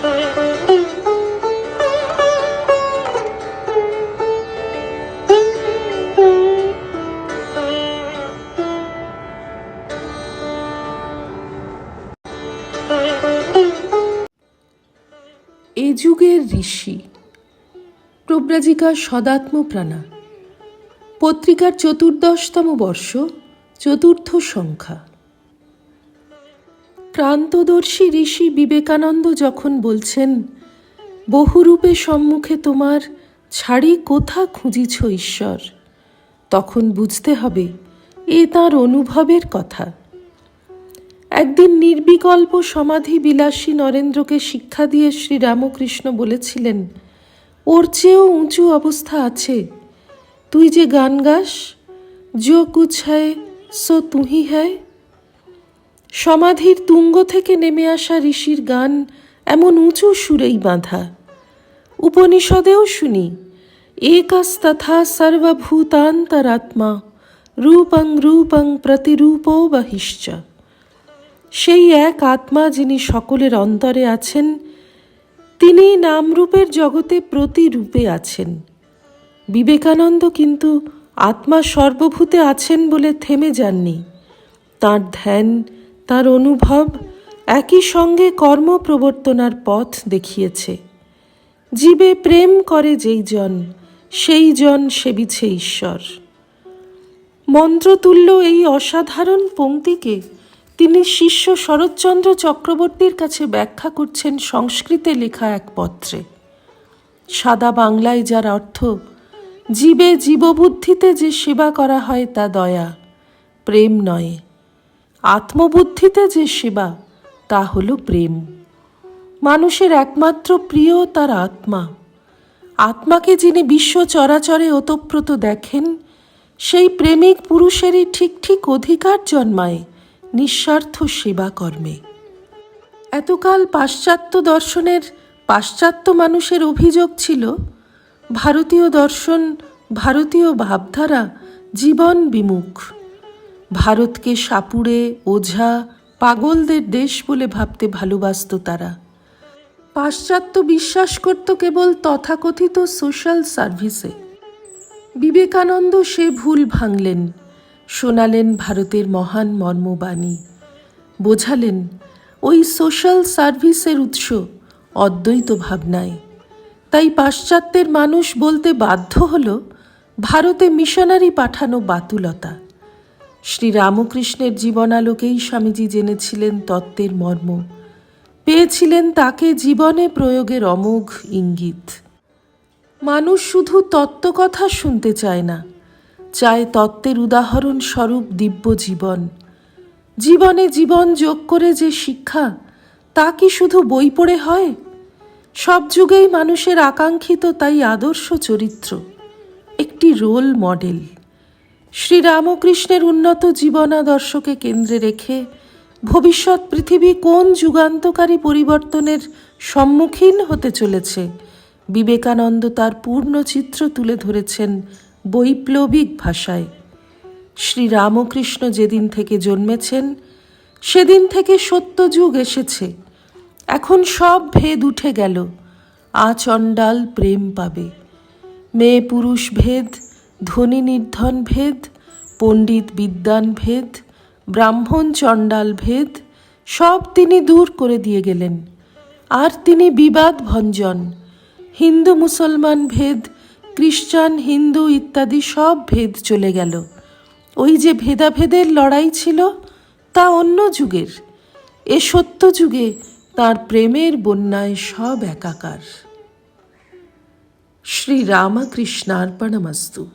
এ যুগের ঋষি প্রব্রাজিকা সদাত্মপ্রাণা। পত্রিকার চতুর্দশতম বর্ষ চতুর্থ সংখ্যা। ক্রান্তদর্শী ঋষি বিবেকানন্দ যখন বলছেন, বহুরূপে সম্মুখে তোমার ছাড়ি কোথা খুঁজিছ ঈশ্বর? তখন বুঝতে হবে, এ তার অনুভবের কথা। একদিন নির্বিকল্প সমাধি বিলাসী নরেন্দ্রকে শিক্ষা দিয়ে শ্রীরামকৃষ্ণ বলেছিলেন, ওর চেয়েও উঁচু অবস্থা আছে। তুই যে গান গাস, যো কুছ হ্যায় সো তুহি হ্যায়। সমাধির তুঙ্গ থেকে নেমে আসা ঋষির গান এমন উঁচু সুরেই বাঁধা। উপনিষদেও শুনি, একাস্তথা সর্বভূতান্তরাত্মা, রূপং রূপং প্রতিরূপো বহিশ্চ। সেই এক আত্মা যিনি সকলের অন্তরে আছেন, তিনি নামরূপের জগতে প্রতিরূপে আছেন। বিবেকানন্দ কিন্তু আত্মা সর্বভূতে আছেন বলে থেমে যাননি। তার ধ্যান তার অনুভব একই সঙ্গে কর্ম প্রবর্তনার পথ দেখিয়েছে। জীবে প্রেম করে যেই জন, সেই জন সেবিছে ঈশ্বর। মন্ত্রতুল্য এই অসাধারণ পঙ্ক্তিকে তিনি শিষ্য শরৎচন্দ্র চক্রবর্তীর কাছে ব্যাখ্যা করছেন সংস্কৃতে লেখা এক পত্রে। সাদা বাংলায় যার অর্থ, জীবে জীববুদ্ধিতে যে সেবা করা হয় তা দয়া, প্রেম নয়। আত্মবুদ্ধিতে যে সেবা, তা হল প্রেম। মানুষের একমাত্র প্রিয় তার আত্মা। আত্মাকে যিনি বিশ্ব চরাচরে ওতপ্রোত দেখেন, সেই প্রেমিক পুরুষেরই ঠিক ঠিক অধিকার জন্মায় নিঃস্বার্থ সেবা কর্মে। এতকাল পাশ্চাত্য দর্শনের পাশ্চাত্য মানুষের অভিযোগ ছিল, ভারতীয় দর্শন, ভারতীয় ভাবধারা জীবন বিমুখ। ভারতকে সাপুড়ে, ওঝা, পাগলদের দেশ বলে ভাবতে ভালোবাসত তারা। পাশ্চাত্য বিশ্বাস করত কেবল তথাকথিত সোশ্যাল সার্ভিসে বিবেকানন্দ সে ভুল ভাঙলেন, শোনালেন ভারতের মহান মর্মবাণী। বোঝালেন, ওই সোশ্যাল সার্ভিসের উৎস অদ্বৈত ভাবনায়। তাই পাশ্চাত্যের মানুষ বলতে বাধ্য হল, ভারতে মিশনারি পাঠানো বাতুলতা। শ্রীরামকৃষ্ণের জীবনালোকেই স্বামীজি জেনেছিলেন তত্ত্বের মর্ম। পেয়েছিলেন তাকে জীবনে প্রয়োগের অমোঘ ইঙ্গিত। মানুষ শুধু তত্ত্বকথা শুনতে চায় না, চায় তত্ত্বের উদাহরণ স্বরূপ দিব্য জীবন। জীবনে জীবন যোগ করে যে শিক্ষা, তা কি শুধু বই পড়ে হয়? সব যুগেই মানুষের আকাঙ্ক্ষিত তাই আদর্শ চরিত্র, একটি রোল মডেল। শ্রীরামকৃষ্ণের উন্নত জীবনাদর্শকে কেন্দ্রে রেখে ভবিষ্যৎ পৃথিবী কোন যুগান্তকারী পরিবর্তনের সম্মুখীন হতে চলেছে, বিবেকানন্দ তার পূর্ণ চিত্র তুলে ধরেছেন বৈপ্লবিক ভাষায়। শ্রীরামকৃষ্ণ যেদিন থেকে জন্মেছেন, সেদিন থেকে সত্যযুগ এসেছে। এখন সব ভেদ উঠে গেল, আচণ্ডাল প্রেম পাবে। মেয়ে পুরুষ ভেদ ধনী নির্ধন ভেদ পণ্ডিত বিদ্যান ভেদ ব্রাহ্মণ চণ্ডাল ভেদ সব তিনি দূর করে দিয়ে গেলেন। আর তিনি বিবাদ ভঞ্জন, হিন্দু মুসলমান ভেদ খ্রিস্টান হিন্দু ইত্যাদি সব ভেদ চলে গেল। ওই যে ভেদাভেদের লড়াই ছিল, তা অন্য যুগের। এ সত্য যুগে তার প্রেমের বন্যায় সব একাকার। শ্রী রামকৃষ্ণার্পণমস্তু